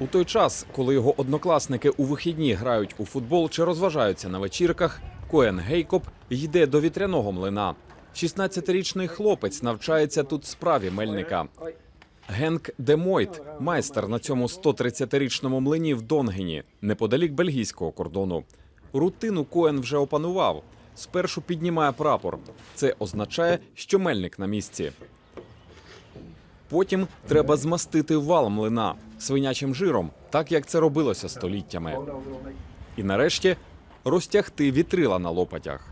У той час, коли його однокласники у вихідні грають у футбол чи розважаються на вечірках, Коен Гейкоп йде до вітряного млина. 16-річний хлопець навчається тут справі мельника. Генк Демойт, майстер на цьому 130-річному млині в Донгені, неподалік бельгійського кордону. Рутину Коен вже опанував. Спершу піднімає прапор. Це означає, що мельник на місці. Потім треба змастити вал млина свинячим жиром, так як це робилося століттями. І нарешті розтягти вітрила на лопатях.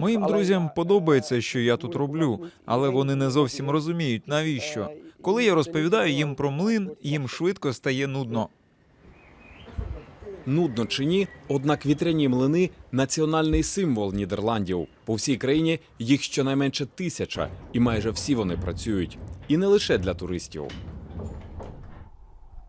Моїм друзям подобається, що я тут роблю, але вони не зовсім розуміють, навіщо. Коли я розповідаю їм про млин, їм швидко стає нудно. Нудно чи ні, однак вітряні млини національний символ Нідерландів. По всій країні їх щонайменше тисяча, і майже всі вони працюють. І не лише для туристів.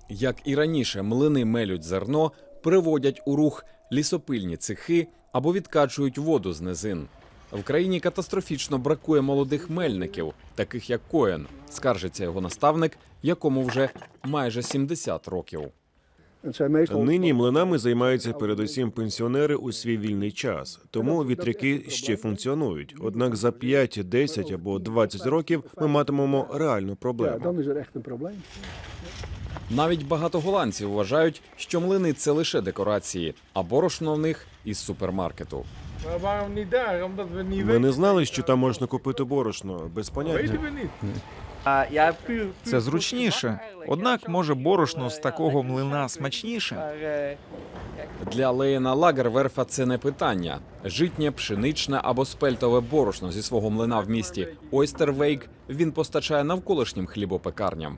Як і раніше, млини мелють зерно, приводять у рух лісопильні цехи або відкачують воду з низин. В країні катастрофічно бракує молодих мельників, таких як Коен, скаржиться його наставник, якому вже майже 70 років. Нині млинами займаються передусім пенсіонери у свій вільний час, тому вітряки ще функціонують. Однак за 5, 10 або 20 років ми матимемо реальну проблему. Навіть багато голландців вважають, що млини це лише декорації, а борошно в них із супермаркету. Ми не знали, що там можна купити борошно без поняття. Це зручніше. Однак, може, борошно з такого млина смачніше. Для Леєна Лагерверфа це не питання. Житнє, пшеничне або спельтове борошно зі свого млина в місті Ойстервейк він постачає навколишнім хлібопекарням.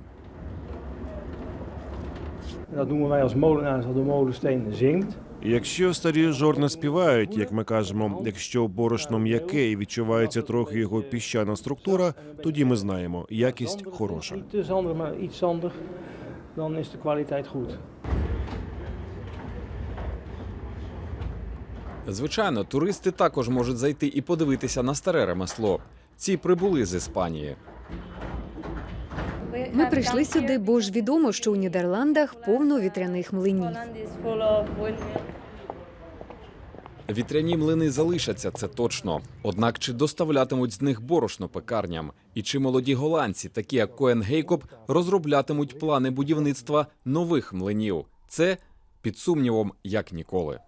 Dat noemen wij als molenaars dat de molensteen zingt. Якщо старі жорна співають, як ми кажемо, якщо борошно м'яке і відчувається трохи його піщана структура, тоді ми знаємо, якість хороша. Niet te maar iets zandig. Dan is de kwaliteit goed. Звичайно, туристи також можуть зайти і подивитися на старе ремесло. Ці прибули з Іспанії. Ми прийшли сюди, бо ж відомо, що у Нідерландах повно вітряних млинів. Вітряні млини залишаться, це точно. Однак чи доставлятимуть з них борошно пекарням? І чи молоді голландці, такі як Коен Гейкоп, розроблятимуть плани будівництва нових млинів? Це під сумнівом як ніколи.